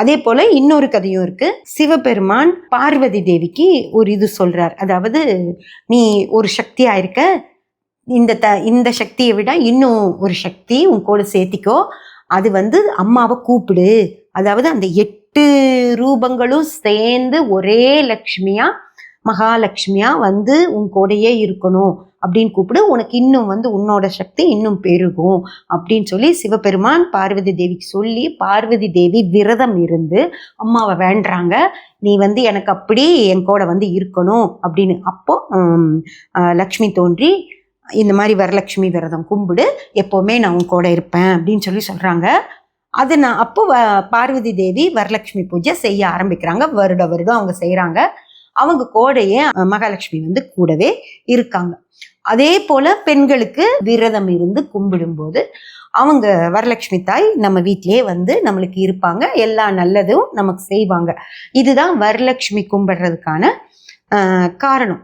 அதே போல இன்னொரு கதையும் இருக்கு. சிவபெருமான் பார்வதி தேவிக்கு ஒரு இது சொல்றார். அதாவது நீ ஒரு சக்தியா இருக்க. இந்த த இந்த சக்தியை விட இன்னும் ஒரு சக்தி உன் கூட சேர்த்திக்கோ. அது வந்து அம்மாவை கூப்பிடு. அதாவது அந்த எட்டு ரூபங்களும் சேர்ந்து ஒரே லக்ஷ்மியாக மகாலட்சுமியா வந்து உன் கூடயே இருக்கணும் அப்படின்னு கூப்பிடு. உனக்கு இன்னும் வந்து உன்னோட சக்தி இன்னும் பெருகும் அப்படின்னு சொல்லி சிவபெருமான் பார்வதி தேவிக்கு சொல்லி பார்வதி தேவி விரதம் இருந்து அம்மாவை வேண்டுறாங்க நீ வந்து எனக்கு அப்படி என் கூட வந்து இருக்கணும் அப்படின்னு அப்போ லக்ஷ்மி தோன்றி இந்த மாதிரி வரலட்சுமி விரதம் கும்பிடு எப்போவுமே நான் உன் கூட இருப்பேன் அப்படின்னு சொல்லி சொல்கிறாங்க அது நான் அப்போ வ- பார்வதி தேவி வரலட்சுமி பூஜை செய்ய ஆரம்பிக்கிறாங்க. வருட வருடம் அவங்க செய்கிறாங்க அவங்க கோடையே மகாலட்சுமி வந்து கூடவே இருக்காங்க. அதே போல பெண்களுக்கு விரதம் இருந்து கும்பிடும்போது அவங்க வரலட்சுமி தாய் நம்ம வீட்டிலேயே வந்து நம்மளுக்கு இருப்பாங்க. எல்லா நல்லதும் நமக்கு செய்வாங்க. இதுதான் வரலட்சுமி கும்பிடுறதுக்கான காரணம்.